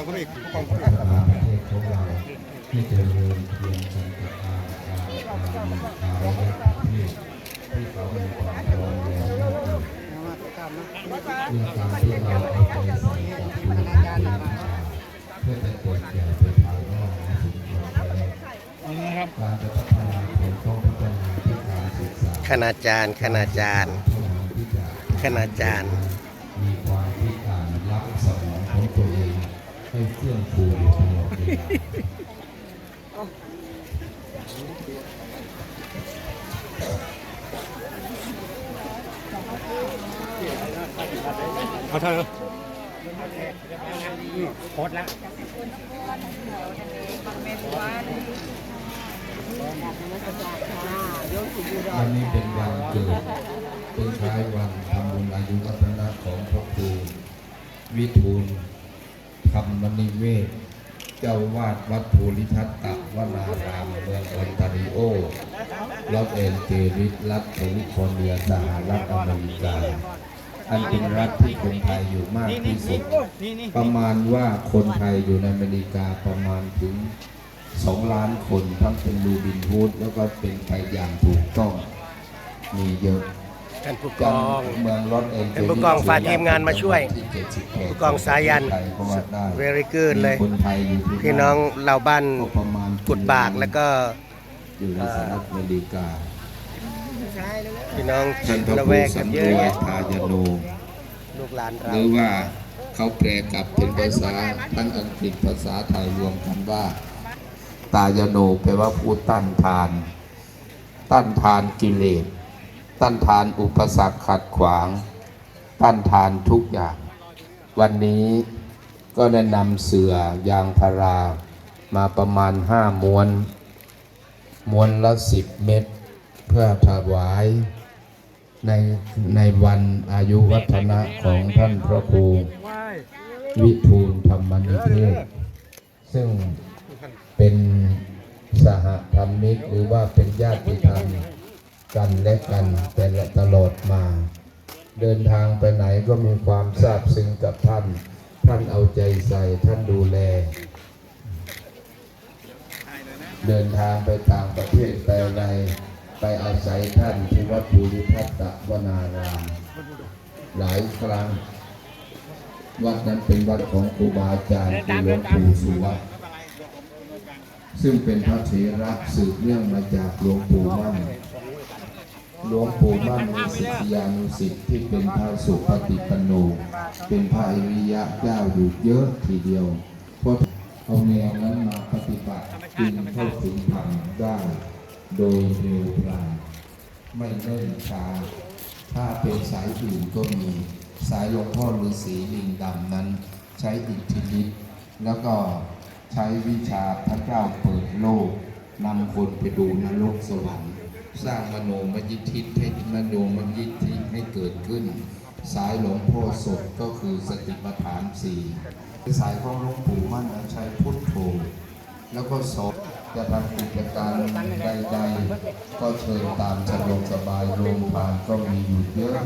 องก็อีกกองก็พัฒนาประเทศของเราให้เจริญเพียงสันติภาพการการมีขาวะประเทศที่เขามีความพร้อมแล้วนั่นเองเรื่องการที่เราเอาใจใส่กับดูแลเพื่อจะเกิดแก่ไปภายหน้าในสิ่งที่เราแพ้นะครับการจะพัฒนาเป็นต้องพัฒนาที่การศึกษาคณาจารย์คณาจารย์คณาจารย์มีความคิดอ่านรับสมองของตัวเอง ให้เฟื่องฟูอยู่ตลอดเวลาเอาเธอโคตรล้ววันนี้เป็นวันเกิด เป็นคล้ายวันทำบุญอายุวัฒนะของพระครูวิทูล ธรรมนิเวศ เจ้าวาดวัดภูริทัตตะวนารามเมืองออนตาริโอลอสแอนเจลิสรัฐแคลิฟอร์เนียสหรัฐอเมริกา อันเป็นรัฐที่คนไทยอยู่มากที่สุด ประมาณว่าคนไทยอยู่ในอเมริกาประมาณถึงสองล้านคนทั้งเป็นลูบินฮูดแล้วก็เป็นไปอย่างถูกต้องมีเยอะ ท่านผู้กองเมืองลอสแอนเจลิสเป็นผู้กองฝ่ายทีมงานมาช่วยที่78ผู้กองสายันไทก็ว่าได้ very good เลยมีคนไทยอยู่ที่พี่น้องเราบ้านก็ประมาณกุดบากแล้วก็อยู่ในสหรัฐอเมริกาพี่น้องท่านพระละคแวรูกกัสันนเยติอะวัแยะฒายโนลูกหลานหเรารือว่าเขาแปลกลับเป็นภาษาทั้งอังกฤษภาษาไทยรวมกันว่า ตายโนแปลว่าผู้ต้านทาน ต้านทานกิเลส ต้านทานอุปสรรคขัดขวาง ต้านทานทุกอย่าง วันนี้ก็ได้นำเสือยางพารามาประมาณห้าม้วน ม้วนละสิบเม็ดเพื่อถวายในในวันอายุวัฒนะของท่านพระครูวิทูลธรรมนิเทศ ซึ่งเป็นสหธรรมิกหรือว่าเป็นญาติธรรม กันและกันแต่ละตลอดมา เดินทางไปไหนก็มีความซาบซึ้งกับท่าน ท่านเอาใจใส่ท่านดูแล เดินทางไปต่างประเทศไปในไปอาศัยท่านที่วัดภูริทัตตวนารามหลายครั้ง วัดนั้นเป็นวัดของครูบาอาจารย์คือหลวงปู่สุวัตซึ่งเป็นพระเถระสืบเนื่องมาจากหลวงปู่มั่น หลวงปู่มั่นมีศิษยานุศิษย์ที่เป็นพระสุปฏิปันโนเป็นพระอริยะเจ้าอยู่เยอะทีเดียวเพราะเอาแนวนั้นมาปฏิบัติจึงเข้าถึงธรรมได้ โดยเร็วพลันไม่เนิ่นช้าถ้าเป็นสายอื่นก็มี สายหลวงพ่อฤาษีลิงดำนั้น ใช้อิทธิฤทธิ์แล้วก็ใช้วิชาพระเจ้าเปิดโลกนำคนไปดูนรกสวรรค์ สร้างมโนมยิทธิให้มโนมยิทธิให้เกิดขึ้น สายหลวงพ่อสดก็คือสติปัฏฐานสี่สายของหลวงปู่มั่นนั้นใช้พุทโธแล้วก็สอบจะทำกิจการใดๆก็เชิญตามสะดวกสบายโรงทานก็มีอยู่เยอะ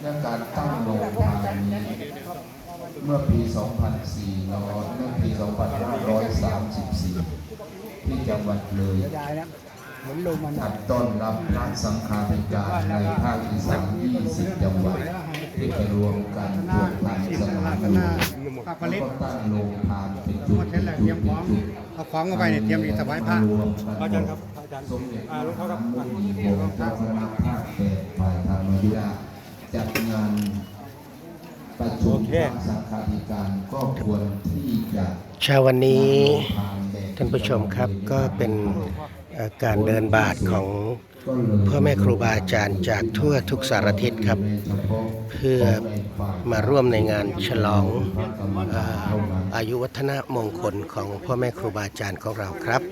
และการตั้งโรงทานนี้เมื่อปี 2400เมื่อปี 2534 ที่จังหวัดเลย อัดต้นรับพระสังฆาธิการในภาคอีสาน20 จังหวัดที่ไปรวมกันทวงทานสมาพผแล้วก็ตั้งโรงทานเป็นจุดเป็นนแหละเตจุรีดยมพเป็ร้อนมจุดเอาของเข้าไปเนี่ยเตรียมอีกถวายพระรวมกันอาจารย์ครับอาจารย์สมเด็จอ่าลงเขาครับพระมุนีวงศ์เจ้าภาคแปดฝ่ายธรรมยุทธจัดงานประชุมพระสังฆาธิการก็ควรที่จะเช้าวันนี้ท่านผู้ชมครับก็เป็น การเดินบาทของพ่อแม่ครูบาอาจารย์จากทั่วทุกสารทิศครับ เพื่อมาร่วมในงานฉลองเอ่อายุวัฒนมงคลของพ่อแม่ครูบาอาจารย์ของเราครับ